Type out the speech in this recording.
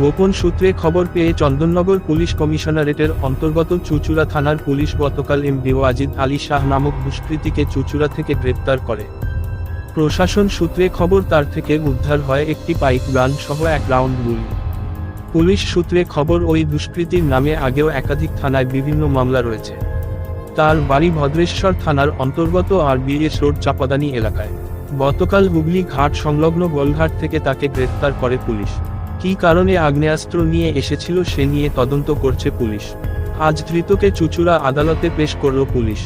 গোপন সূত্রে খবর পেয়ে চন্দননগর পুলিশ কমিশনারেটের অন্তর্গত চুচুড়া থানার পুলিশ গতকাল এম ওয়াজিদ আলী শাহ নামক দুষ্কৃতীকে চুচুড়া থেকে গ্রেপ্তার করে। প্রশাসন সূত্রে খবর তার থেকে উদ্ধার হয় একটি পাইপ গান সহ এক রাউন্ড গুলি পুলিশ সূত্রে খবর ওই দুষ্কৃতীর নামে আগেও একাধিক থানায় বিভিন্ন মামলা রয়েছে। তার বাড়ি ভদ্রেশ্বর থানার অন্তর্গত আর বিএস রোড, চাপাদানি এলাকায়। গতকাল হুগলি ঘাট সংলগ্ন গোলঘাট থেকে তাকে গ্রেফতার করে পুলিশ। কী কারণে আগ্নেয়াস্ত্র নিয়ে এসেছিল সে নিয়ে তদন্ত করছে পুলিশ। আজ ধৃতকে চুচুড়া আদালতে পেশ করল পুলিশ।